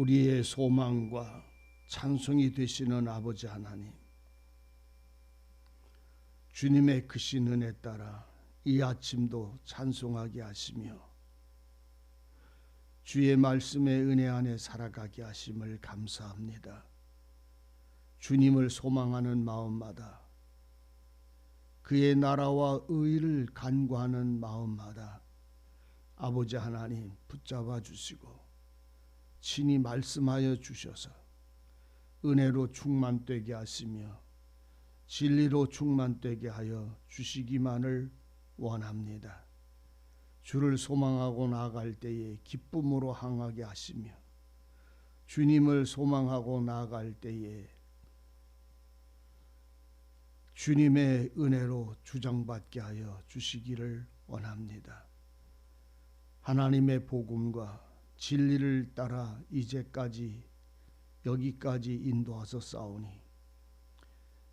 우리의 소망과 찬송이 되시는 아버지 하나님, 주님의 크신 은혜 따라 이 아침도 찬송하게 하시며 주의 말씀의 은혜 안에 살아가게 하심을 감사합니다. 주님을 소망하는 마음마다 그의 나라와 의를 간구하는 마음마다 아버지 하나님 붙잡아 주시고 친히 말씀하여 주셔서 은혜로 충만되게 하시며 진리로 충만되게 하여 주시기만을 원합니다. 주를 소망하고 나아갈 때에 기쁨으로 항하게 하시며 주님을 소망하고 나아갈 때에 주님의 은혜로 주장받게 하여 주시기를 원합니다. 하나님의 복음과 진리를 따라 이제까지 여기까지 인도하서 싸우니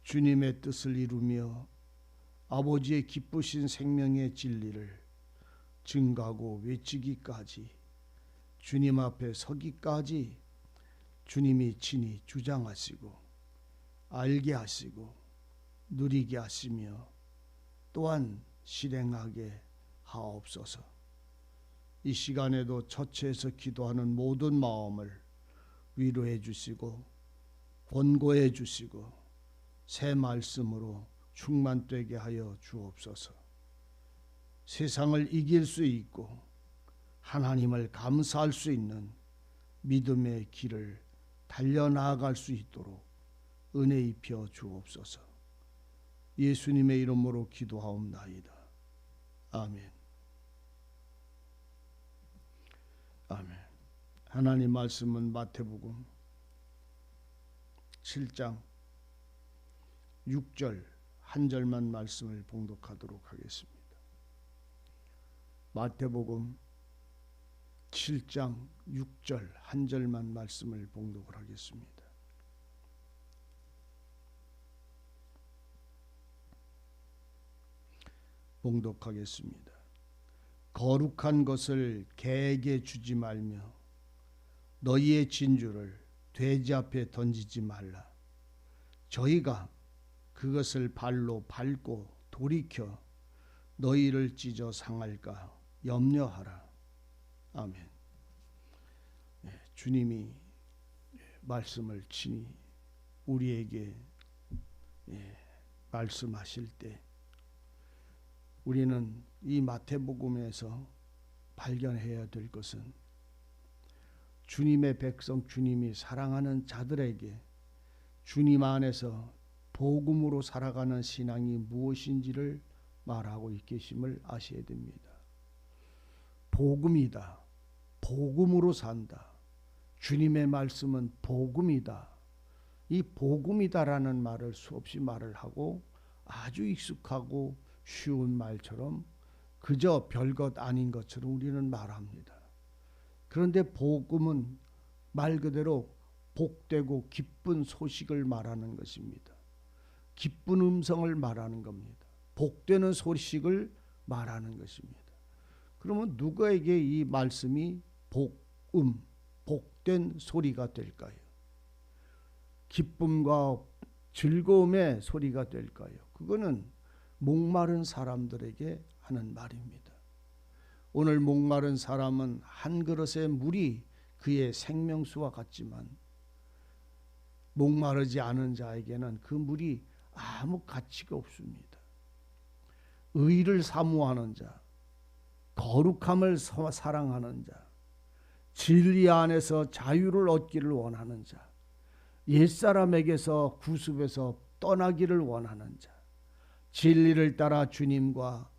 주님의 뜻을 이루며 아버지의 기쁘신 생명의 진리를 증가하고 외치기까지 주님 앞에 서기까지 주님이 친히 주장하시고 알게 하시고 누리게 하시며 또한 실행하게 하옵소서. 이 시간에도 처체에서 기도하는 모든 마음을 위로해 주시고 권고해 주시고 새 말씀으로 충만되게 하여 주옵소서. 세상을 이길 수 있고 하나님을 감사할 수 있는 믿음의 길을 달려나갈 수 있도록 은혜 입혀 주옵소서. 예수님의 이름으로 기도하옵나이다. 아멘. 아멘. 하나님 말씀은 마태복음 7장 6절 한 절만 말씀을 봉독하도록 하겠습니다. 마태복음 7장 6절 한 절만 말씀을 봉독을 하겠습니다. 봉독하겠습니다. 거룩한 것을 개에게 주지 말며 너희의 진주를 돼지 앞에 던지지 말라. 저희가 그것을 발로 밟고 돌이켜 너희를 찢어 상할까 염려하라. 아멘. 네, 주님이 말씀을 친히 우리에게 예, 말씀하실 때 우리는 이 마태복음에서 발견해야 될 것은 주님의 백성 주님이 사랑하는 자들에게 주님 안에서 복음으로 살아가는 신앙이 무엇인지를 말하고 계심을 아셔야 됩니다. 복음이다. 복음으로 산다. 주님의 말씀은 복음이다. 이 복음이다라는 말을 수없이 말을 하고 아주 익숙하고 쉬운 말처럼 그저 별것 아닌 것처럼 우리는 말합니다. 그런데 복음은 말 그대로 복되고 기쁜 소식을 말하는 것입니다. 기쁜 음성을 말하는 겁니다. 복되는 소식을 말하는 것입니다. 그러면 누구에게 이 말씀이 복음, 복된 소리가 될까요? 기쁨과 즐거움의 소리가 될까요? 그거는 목마른 사람들에게 하는 말입니다. 오늘 목마른 사람은 한 그릇의 물이 그의 생명수와 같지만 목마르지 않은 자에게는 그 물이 아무 가치가 없습니다. 의를 사모하는 자, 거룩함을 사랑하는 자, 진리 안에서 자유를 얻기를 원하는 자, 옛사람에게서 구습에서 떠나기를 원하는 자, 진리를 따라 주님과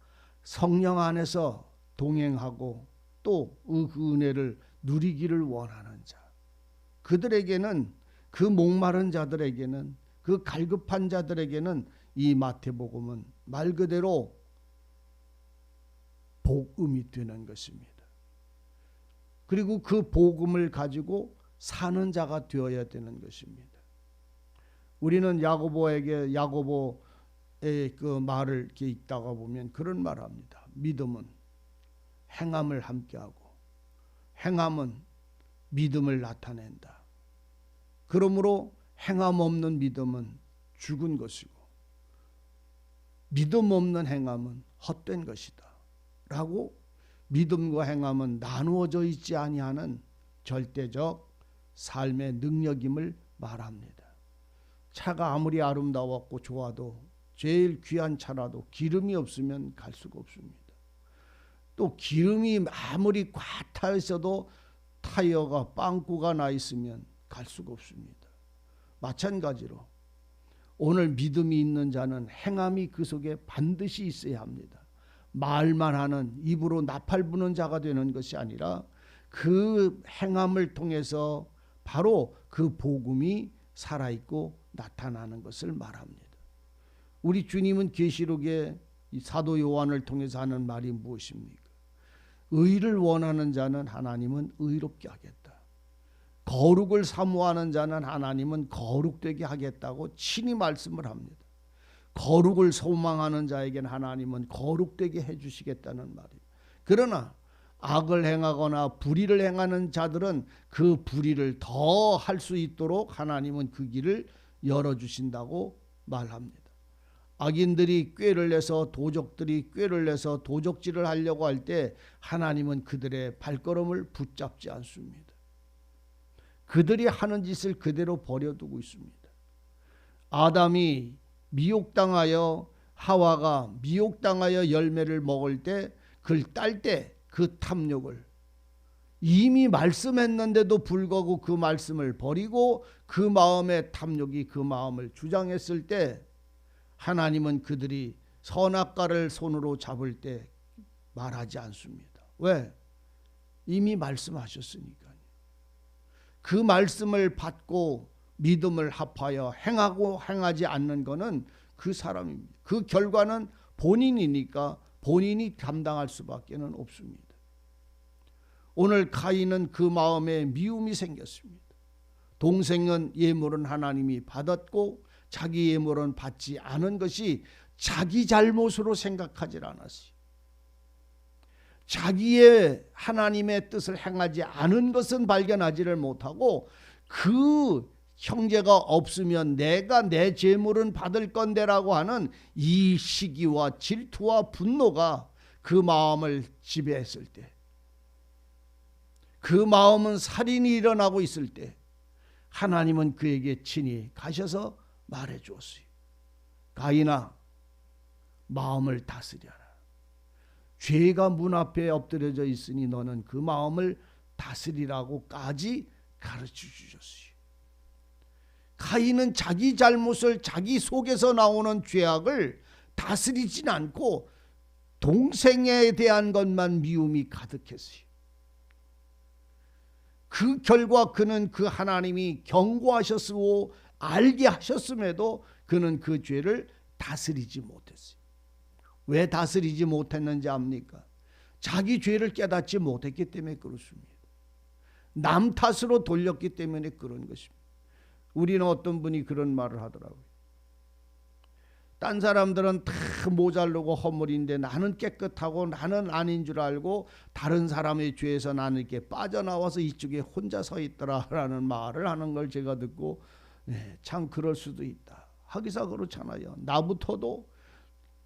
성령 안에서 동행하고 또 그 은혜를 누리기를 원하는 자. 그들에게는 그 목마른 자들에게는 그 갈급한 자들에게는 이 마태복음은 말 그대로 복음이 되는 것입니다. 그리고 그 복음을 가지고 사는 자가 되어야 되는 것입니다. 우리는 야고보에게 야고보의 그 말을 읽다가 보면 그런 말합니다. 믿음은 행함을 함께하고 행함은 믿음을 나타낸다. 그러므로 행함 없는 믿음은 죽은 것이고 믿음 없는 행함은 헛된 것이다. 라고 믿음과 행함은 나누어져 있지 아니하는 절대적 삶의 능력임을 말합니다. 차가 아무리 아름다웠고 좋아도 제일 귀한 차라도 기름이 없으면 갈 수가 없습니다. 또 기름이 아무리 꽉타 있어도 타이어가 빵꾸가 나 있으면 갈 수가 없습니다. 마찬가지로 오늘 믿음이 있는 자는 행함이 그 속에 반드시 있어야 합니다. 말만 하는 입으로 나팔 부는 자가 되는 것이 아니라 그 행함을 통해서 바로 그 복음이 살아 있고 나타나는 것을 말합니다. 우리 주님은 계시록에 사도 요한을 통해서 하는 말이 무엇입니까? 의를 원하는 자는 하나님은 의롭게 하겠다. 거룩을 사모하는 자는 하나님은 거룩되게 하겠다고 친히 말씀을 합니다. 거룩을 소망하는 자에게는 하나님은 거룩되게 해 주시겠다는 말이에요. 그러나 악을 행하거나 불의를 행하는 자들은 그 불의를 더 할 수 있도록 하나님은 그 길을 열어 주신다고 말합니다. 악인들이 꾀를 내서 도적들이 꾀를 내서 도적질을 하려고 할 때 하나님은 그들의 발걸음을 붙잡지 않습니다. 그들이 하는 짓을 그대로 버려두고 있습니다. 아담이 미혹당하여 하와가 미혹당하여 열매를 먹을 때 그를 딸때 그 탐욕을 이미 말씀했는데도 불구하고 그 말씀을 버리고 그 마음의 탐욕이 그 마음을 주장했을 때 하나님은 그들이 선악과를 손으로 잡을 때 말하지 않습니다. 왜? 이미 말씀하셨으니까요. 그 말씀을 받고 믿음을 합하여 행하고 행하지 않는 것은 그 사람입니다. 그 결과는 본인이니까 본인이 감당할 수밖에 는 없습니다. 오늘 가인은 그 마음에 미움이 생겼습니다. 동생은 예물은 하나님이 받았고 자기 예물은 받지 않은 것이 자기 잘못으로 생각하지 않았어요. 자기의 하나님의 뜻을 행하지 않은 것은 발견하지를 못하고 그 형제가 없으면 내가 내 재물은 받을 건데라고 하는 이 시기와 질투와 분노가 그 마음을 지배했을 때, 그 마음은 살인이 일어나고 있을 때, 하나님은 그에게 친히 가셔서 말해 주었어요. 가인아, 마음을 다스려라. 죄가 문 앞에 엎드려져 있으니 너는 그 마음을 다스리라고까지 가르쳐 주셨어요. 가인은 자기 잘못을 자기 속에서 나오는 죄악을 다스리진 않고 동생에 대한 것만 미움이 가득했어요. 그 결과 그는 그 하나님이 경고하셨으고 알게 하셨음에도 그는 그 죄를 다스리지 못했어요. 왜 다스리지 못했는지 압니까? 자기 죄를 깨닫지 못했기 때문에 그렇습니다. 남 탓으로 돌렸기 때문에 그런 것입니다. 우리는 어떤 분이 그런 말을 하더라고요. 딴 사람들은 다 모자르고 허물인데 나는 깨끗하고 나는 아닌 줄 알고 다른 사람의 죄에서 나는 이렇게 빠져나와서 이쪽에 혼자 서 있더라라는 말을 하는 걸 제가 듣고 네, 참 그럴 수도 있다. 하기사 그렇잖아요. 나부터도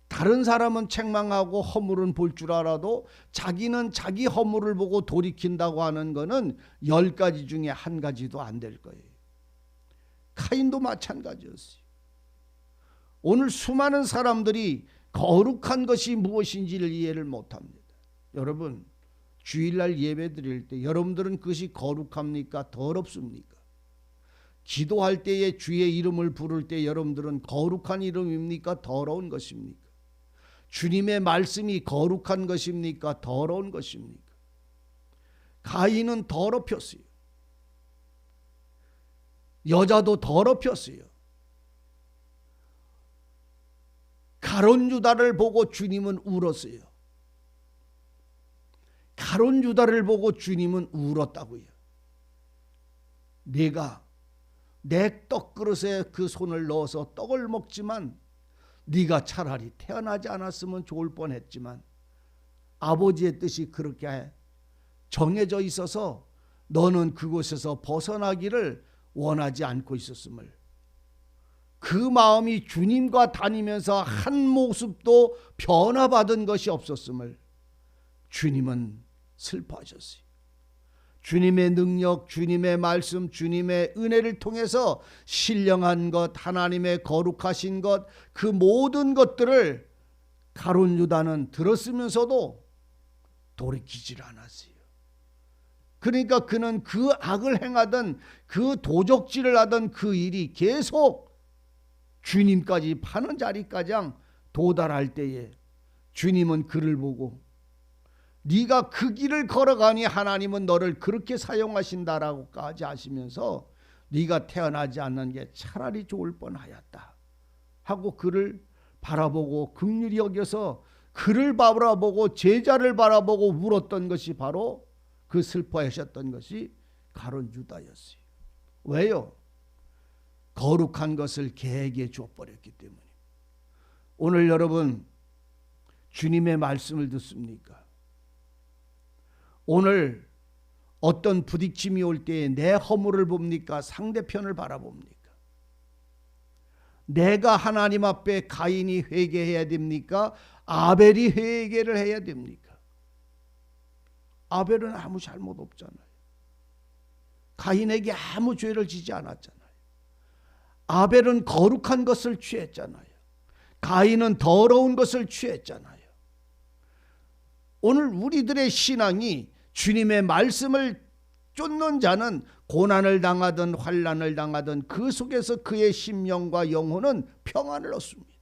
다른 사람은 책망하고 허물은 볼 줄 알아도 자기는 자기 허물을 보고 돌이킨다고 하는 것은 열 가지 중에 한 가지도 안 될 거예요. 카인도 마찬가지였어요. 오늘 수많은 사람들이 거룩한 것이 무엇인지를 이해를 못합니다. 여러분 주일날 예배 드릴 때 여러분들은 그것이 거룩합니까? 더럽습니까? 기도할 때에 주의 이름을 부를 때 여러분들은 거룩한 이름입니까? 더러운 것입니까? 주님의 말씀이 거룩한 것입니까? 더러운 것입니까? 가인은 더럽혔어요. 여자도 더럽혔어요. 가론 유다를 보고 주님은 울었어요. 가론 유다를 보고 주님은 울었다고요. 내가 내 떡그릇에 그 손을 넣어서 떡을 먹지만 네가 차라리 태어나지 않았으면 좋을 뻔했지만 아버지의 뜻이 그렇게 정해져 있어서 너는 그곳에서 벗어나기를 원하지 않고 있었음을 그 마음이 주님과 다니면서 한 모습도 변화받은 것이 없었음을 주님은 슬퍼하셨어요. 주님의 능력, 주님의 말씀, 주님의 은혜를 통해서 신령한 것, 하나님의 거룩하신 것, 그 모든 것들을 가론 유다는 들었으면서도 돌이키질 않았어요. 그러니까 그는 그 악을 행하던 그 도적질을 하던 그 일이 계속 주님까지 파는 자리까지 도달할 때에 주님은 그를 보고 네가 그 길을 걸어가니 하나님은 너를 그렇게 사용하신다라고까지 하시면서 네가 태어나지 않는 게 차라리 좋을 뻔하였다 하고 그를 바라보고 극률이 여겨서 그를 바라보고 제자를 바라보고 울었던 것이 바로 그 슬퍼하셨던 것이 가론 유다였어요. 왜요? 거룩한 것을 개에게 줘버렸기 때문에. 오늘 여러분 주님의 말씀을 듣습니까? 오늘 어떤 부딪힘이 올 때에 내 허물을 봅니까? 상대편을 바라봅니까? 내가 하나님 앞에 가인이 회개해야 됩니까? 아벨이 회개를 해야 됩니까? 아벨은 아무 잘못 없잖아요. 가인에게 아무 죄를 지지 않았잖아요. 아벨은 거룩한 것을 취했잖아요. 가인은 더러운 것을 취했잖아요. 오늘 우리들의 신앙이 주님의 말씀을 쫓는 자는 고난을 당하든 환란을 당하든 그 속에서 그의 심령과 영혼은 평안을 얻습니다.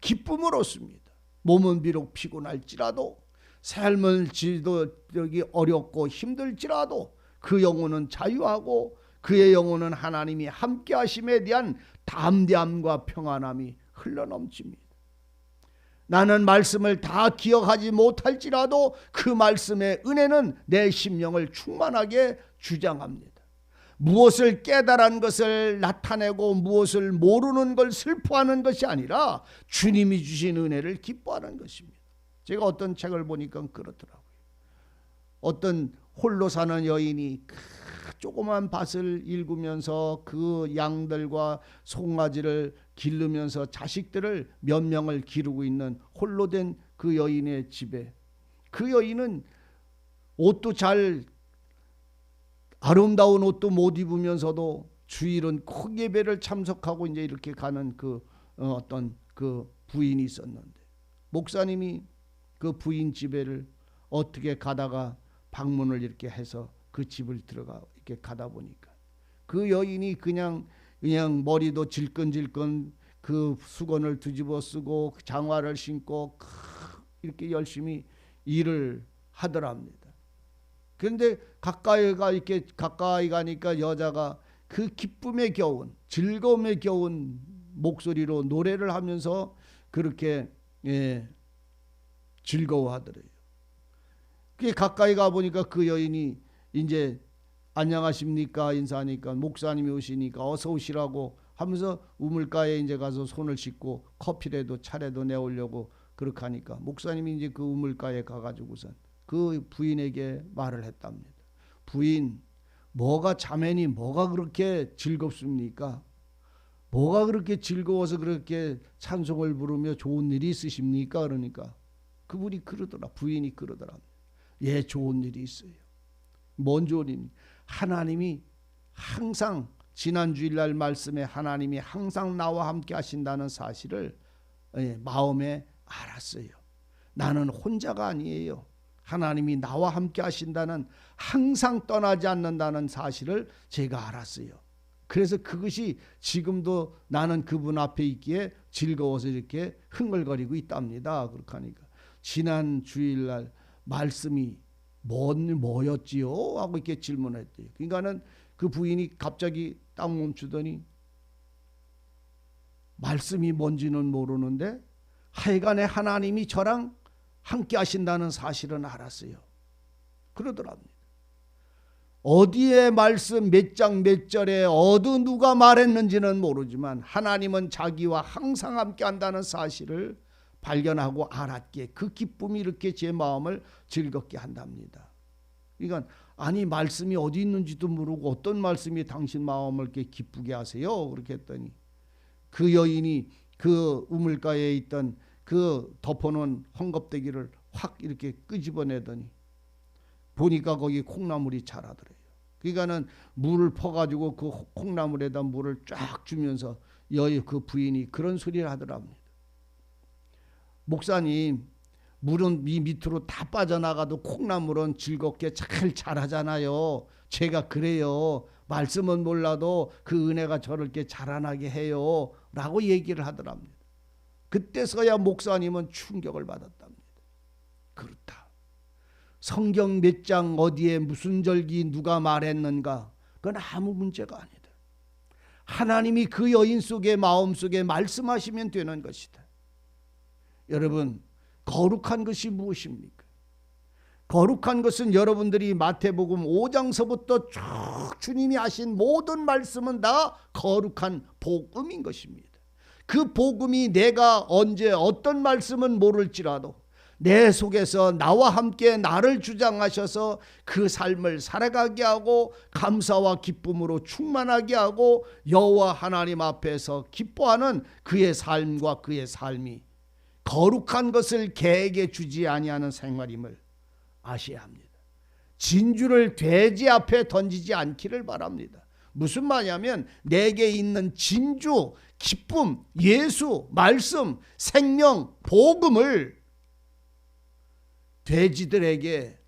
기쁨을 얻습니다. 몸은 비록 피곤할지라도 삶을 지도하기 어렵고 힘들지라도 그 영혼은 자유하고 그의 영혼은 하나님이 함께 하심에 대한 담대함과 평안함이 흘러넘칩니다. 나는 말씀을 다 기억하지 못할지라도 그 말씀의 은혜는 내 심령을 충만하게 주장합니다. 무엇을 깨달은 것을 나타내고 무엇을 모르는 걸 슬퍼하는 것이 아니라 주님이 주신 은혜를 기뻐하는 것입니다. 제가 어떤 책을 보니까 그렇더라고요. 어떤 홀로 사는 여인이 조그만 밭을 일구면서 그 양들과 송아지를 기르면서 자식들을 몇 명을 기르고 있는 홀로 된 그 여인의 집에. 그 여인은 옷도 잘 아름다운 옷도 못 입으면서도 주일은 큰 예배를 참석하고 이제 이렇게 가는 그 어, 어떤 그 부인이 있었는데. 목사님이 그 부인 집에를 어떻게 가다가 방문을 이렇게 해서 그 집을 들어가 이렇게 가다 보니까. 그 여인이 그냥 그냥 머리도 질끈질끈 그 수건을 뒤집어 쓰고 장화를 신고 이렇게 열심히 일을 하더랍니다. 그런데 가까이가 이렇게 가까이 가니까 여자가 그 기쁨에 겨운 즐거움에 겨운 목소리로 노래를 하면서 그렇게 예, 즐거워하더래요. 그 가까이 가 보니까 그 여인이 이제 안녕하십니까 인사하니까 목사님이 오시니까 어서 오시라고 하면서 우물가에 이제 가서 손을 씻고 커피라도 차라도 내오려고 그렇게 하니까 목사님이 이제 그 우물가에 가가지고선 그 부인에게 말을 했답니다. 부인, 뭐가 자매니 뭐가 그렇게 즐겁습니까? 뭐가 그렇게 즐거워서 그렇게 찬송을 부르며 좋은 일이 있으십니까? 그러니까 그분이 그러더라. 부인이 그러더라. 예, 좋은 일이 있어요. 뭔 좋은 일? 하나님이 항상 지난 주일날 말씀에 하나님이 항상 나와 함께 하신다는 사실을 예, 마음에 알았어요. 나는 혼자가 아니에요. 하나님이 나와 함께 하신다는 항상 떠나지 않는다는 사실을 제가 알았어요. 그래서 그것이 지금도 나는 그분 앞에 있기에 즐거워서 이렇게 흥얼거리고 있답니다. 그렇게 하니까 지난 주일날 말씀이 뭔 뭐였지요? 하고 이렇게 질문했대요. 그러니까는 그 부인이 갑자기 딱 멈추더니 말씀이 뭔지는 모르는데 하여간에 하나님이 저랑 함께 하신다는 사실은 알았어요. 그러더랍니다. 어디에 말씀 몇 장 몇 절에 어느 누가 말했는지는 모르지만 하나님은 자기와 항상 함께 한다는 사실을 발견하고 알았기에 그 기쁨이 이렇게 제 마음을 즐겁게 한답니다. 그러니까 아니 말씀이 어디 있는지도 모르고 어떤 말씀이 당신 마음을 이렇게 기쁘게 하세요? 그렇게 했더니 그 여인이 그 우물가에 있던 그 덮어놓은 헝겊대기를 확 이렇게 끄집어내더니 보니까 거기 콩나물이 자라더래요. 그러니까는 물을 퍼가지고 그 콩나물에다 물을 쫙 주면서 여의 그 부인이 그런 소리를 하더랍니다. 목사님 물은 이 밑으로 다 빠져나가도 콩나물은 즐겁게 잘 자라잖아요. 제가 그래요. 말씀은 몰라도 그 은혜가 저를 이렇게 자라나게 해요. 라고 얘기를 하더랍니다. 그때서야 목사님은 충격을 받았답니다. 그렇다. 성경 몇 장 어디에 무슨 절기 누가 말했는가? 그건 아무 문제가 아니다. 하나님이 그 여인 속에 마음 속에 말씀하시면 되는 것이다. 여러분 거룩한 것이 무엇입니까? 거룩한 것은 여러분들이 마태복음 5장서부터 쭉 주님이 하신 모든 말씀은 다 거룩한 복음인 것입니다. 그 복음이 내가 언제 어떤 말씀은 모를지라도 내 속에서 나와 함께 나를 주장하셔서 그 삶을 살아가게 하고 감사와 기쁨으로 충만하게 하고 여호와 하나님 앞에서 기뻐하는 그의 삶과 그의 삶이 거룩한 것을 개에게 주지 아니하는 생활임을 아셔야 합니다. 진주를 돼지 앞에 던지지 않기를 바랍니다. 무슨 말이냐면 내게 있는 진주, 기쁨, 예수, 말씀, 생명, 복음을 돼지들에게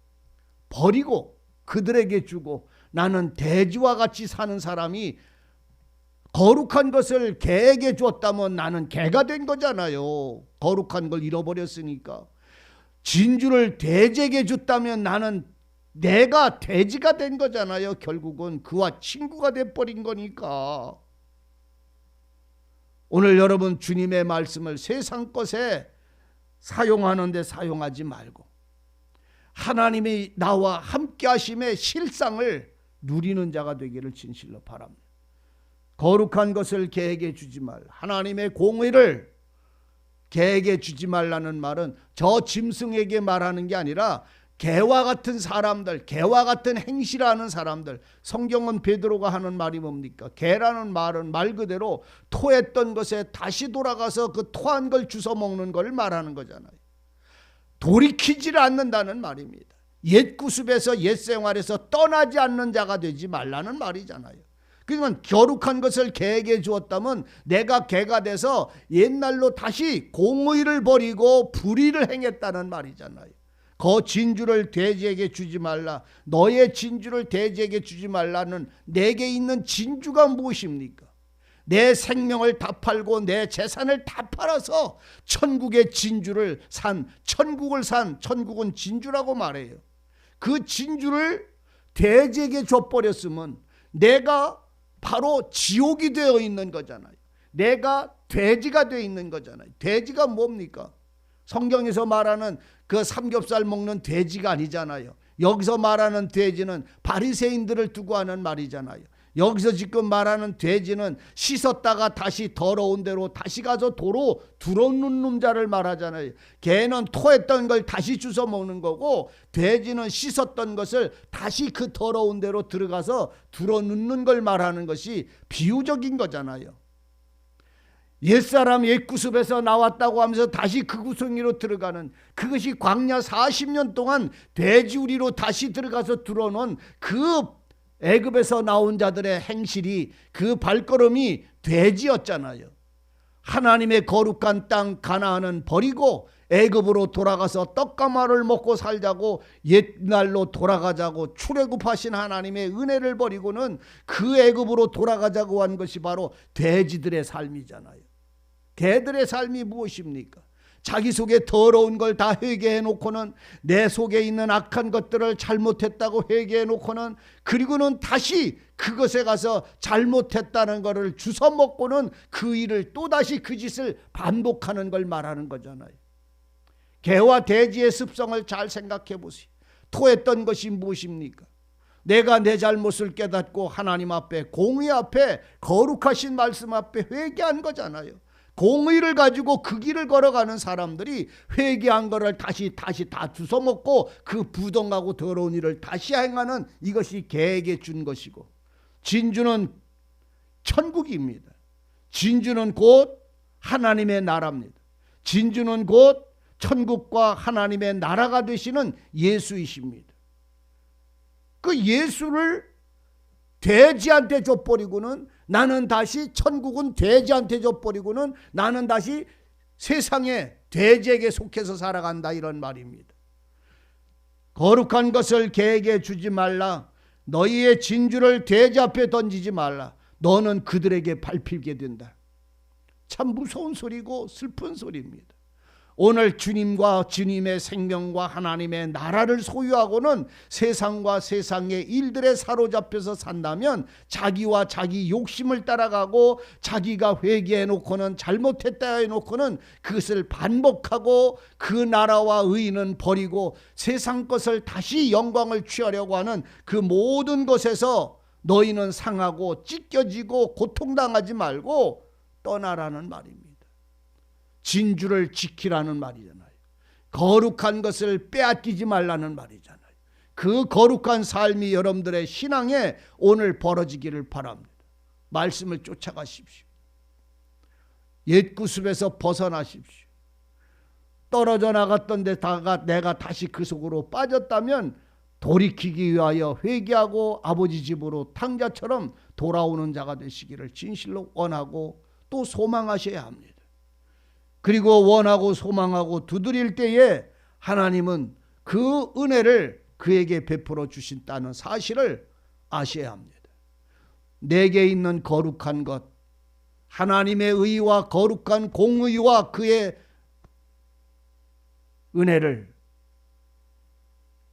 버리고 그들에게 주고 나는 돼지와 같이 사는 사람이 거룩한 것을 개에게 줬다면 나는 개가 된 거잖아요. 거룩한 걸 잃어버렸으니까. 진주를 돼지에게 줬다면 나는 내가 돼지가 된 거잖아요. 결국은 그와 친구가 돼 버린 거니까. 오늘 여러분 주님의 말씀을 세상 것에 사용하는데 사용하지 말고 하나님이 나와 함께 하심의 실상을 누리는 자가 되기를 진실로 바랍니다. 거룩한 것을 개에게 주지 말. 하나님의 공의를 개에게 주지 말라는 말은 저 짐승에게 말하는 게 아니라 개와 같은 사람들, 개와 같은 행실을 하는 사람들. 성경은 베드로가 하는 말이 뭡니까? 개라는 말은 말 그대로 토했던 것에 다시 돌아가서 그 토한 걸 주워 먹는 걸 말하는 거잖아요. 돌이키지를 않는다는 말입니다. 옛 구습에서 옛 생활에서 떠나지 않는 자가 되지 말라는 말이잖아요. 그러면 거룩한 것을 개에게 주었다면 내가 개가 돼서 옛날로 다시 공의를 버리고 불의를 행했다는 말이잖아요. 거 진주를 돼지에게 주지 말라. 너의 진주를 돼지에게 주지 말라는 내게 있는 진주가 무엇입니까? 내 생명을 다 팔고 내 재산을 다 팔아서 천국의 진주를 산 천국을 산 천국은 진주라고 말해요. 그 진주를 돼지에게 줘버렸으면 내가 바로 지옥이 되어 있는 거잖아요. 내가 돼지가 되어 있는 거잖아요. 돼지가 뭡니까? 성경에서 말하는 그 삼겹살 먹는 돼지가 아니잖아요. 여기서 말하는 돼지는 바리새인들을 두고 하는 말이잖아요. 여기서 지금 말하는 돼지는 씻었다가 다시 더러운 대로 다시 가서 도로 들어놓는 놈자를 말하잖아요. 개는 토했던 걸 다시 주워 먹는 거고 돼지는 씻었던 것을 다시 그 더러운 대로 들어가서 들어놓는 걸 말하는 것이 비유적인 거잖아요. 옛사람 옛구습에서 나왔다고 하면서 다시 그 구성이로 들어가는 그것이 광야 40년 동안 돼지우리로 다시 들어가서 들어놓은 그 애굽에서 나온 자들의 행실이 그 발걸음이 돼지였잖아요. 하나님의 거룩한 땅 가나안은 버리고 애굽으로 돌아가서 떡가마를 먹고 살자고 옛날로 돌아가자고 출애굽하신 하나님의 은혜를 버리고는 그 애굽으로 돌아가자고 한 것이 바로 돼지들의 삶이잖아요. 개들의 삶이 무엇입니까? 자기 속에 더러운 걸 다 회개해 놓고는 내 속에 있는 악한 것들을 잘못했다고 회개해 놓고는 그리고는 다시 그것에 가서 잘못했다는 것을 주워 먹고는 그 일을 또다시 그 짓을 반복하는 걸 말하는 거잖아요. 개와 돼지의 습성을 잘 생각해 보세요. 토했던 것이 무엇입니까? 내가 내 잘못을 깨닫고 하나님 앞에 공의 앞에 거룩하신 말씀 앞에 회개한 거잖아요. 공의를 가지고 그 길을 걸어가는 사람들이 회개한 거를 다시 다시 다 주워 먹고 그 부동하고 더러운 일을 다시 행하는 이것이 개에게 준 것이고 진주는 천국입니다. 진주는 곧 하나님의 나라입니다. 진주는 곧 천국과 하나님의 나라가 되시는 예수이십니다. 그 예수를 돼지한테 줘버리고는 나는 다시 천국은 돼지한테 줘버리고는 나는 다시 세상에 돼지에게 속해서 살아간다 이런 말입니다. 거룩한 것을 개에게 주지 말라. 너희의 진주를 돼지 앞에 던지지 말라. 너는 그들에게 밟히게 된다. 참 무서운 소리고 슬픈 소리입니다. 오늘 주님과 주님의 생명과 하나님의 나라를 소유하고는 세상과 세상의 일들에 사로잡혀서 산다면 자기와 자기 욕심을 따라가고 자기가 회개해 놓고는 잘못했다 해 놓고는 그것을 반복하고 그 나라와 의는 버리고 세상 것을 다시 영광을 취하려고 하는 그 모든 것에서 너희는 상하고 찢겨지고 고통당하지 말고 떠나라는 말입니다. 진주를 지키라는 말이잖아요. 거룩한 것을 빼앗기지 말라는 말이잖아요. 그 거룩한 삶이 여러분들의 신앙에 오늘 벌어지기를 바랍니다. 말씀을 쫓아가십시오. 옛 구습에서 벗어나십시오. 떨어져 나갔던 데다가 내가 다시 그 속으로 빠졌다면 돌이키기 위하여 회개하고 아버지 집으로 탕자처럼 돌아오는 자가 되시기를 진실로 원하고 또 소망하셔야 합니다. 그리고 원하고 소망하고 두드릴 때에 하나님은 그 은혜를 그에게 베풀어 주신다는 사실을 아셔야 합니다. 내게 있는 거룩한 것, 하나님의 의와 거룩한 공의와 그의 은혜를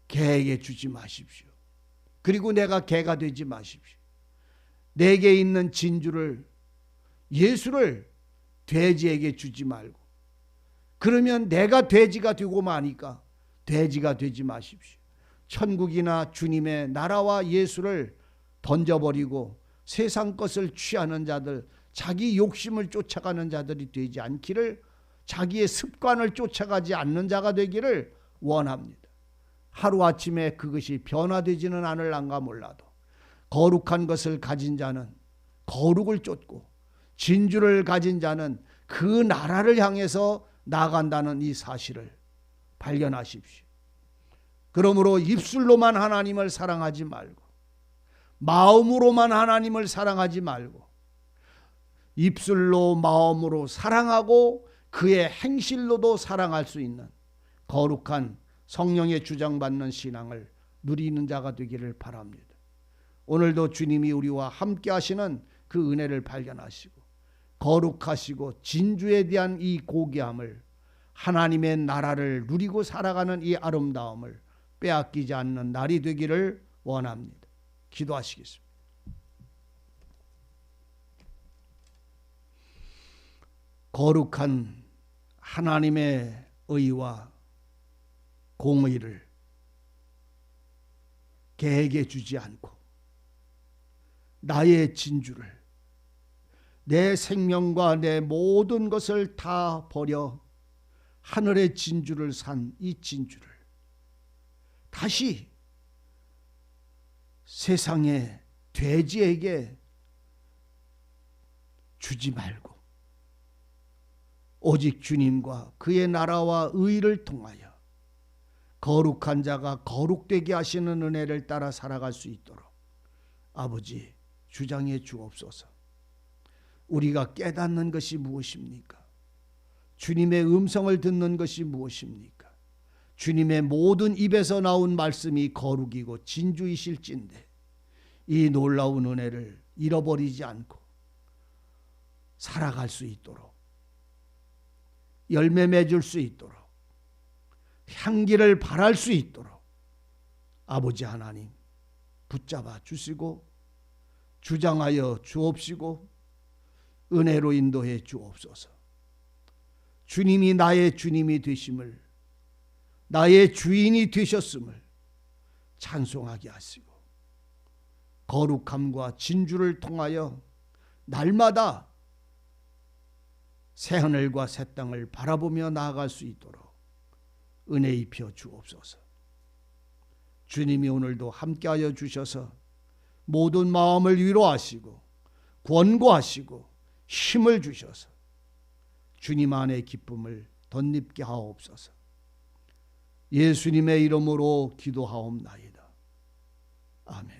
개에게 주지 마십시오. 그리고 내가 개가 되지 마십시오. 내게 있는 진주를 예수를 돼지에게 주지 말고 그러면 내가 돼지가 되고 마니까 돼지가 되지 마십시오. 천국이나 주님의 나라와 예수를 던져버리고 세상 것을 취하는 자들, 자기 욕심을 쫓아가는 자들이 되지 않기를 자기의 습관을 쫓아가지 않는 자가 되기를 원합니다. 하루아침에 그것이 변화되지는 않을란가 몰라도 거룩한 것을 가진 자는 거룩을 쫓고 진주를 가진 자는 그 나라를 향해서 나간다는 이 사실을 발견하십시오. 그러므로 입술로만 하나님을 사랑하지 말고 마음으로만 하나님을 사랑하지 말고 입술로 마음으로 사랑하고 그의 행실로도 사랑할 수 있는 거룩한 성령의 주장받는 신앙을 누리는 자가 되기를 바랍니다. 오늘도 주님이 우리와 함께 하시는 그 은혜를 발견하시고 거룩하시고 진주에 대한 이 고귀함을 하나님의 나라를 누리고 살아가는 이 아름다움을 빼앗기지 않는 날이 되기를 원합니다. 기도하시겠습니다. 거룩한 하나님의 의와 공의를 개에게 주지 않고 나의 진주를 내 생명과 내 모든 것을 다 버려 하늘의 진주를 산 이 진주를 다시 세상의 돼지에게 주지 말고 오직 주님과 그의 나라와 의를 통하여 거룩한 자가 거룩되게 하시는 은혜를 따라 살아갈 수 있도록 아버지 주장해 주옵소서. 우리가 깨닫는 것이 무엇입니까? 주님의 음성을 듣는 것이 무엇입니까? 주님의 모든 입에서 나온 말씀이 거룩이고 진주이실진데 이 놀라운 은혜를 잃어버리지 않고 살아갈 수 있도록 열매 맺을 수 있도록 향기를 발할 수 있도록 아버지 하나님 붙잡아 주시고 주장하여 주옵시고 은혜로 인도해 주옵소서. 주님이 나의 주님이 되심을 나의 주인이 되셨음을 찬송하게 하시고 거룩함과 진주를 통하여 날마다 새 하늘과 새 땅을 바라보며 나아갈 수 있도록 은혜 입혀 주옵소서. 주님이 오늘도 함께하여 주셔서 모든 마음을 위로하시고 권고하시고 힘을 주셔서 주님 안의 기쁨을 덧입게 하옵소서. 예수님의 이름으로 기도하옵나이다. 아멘.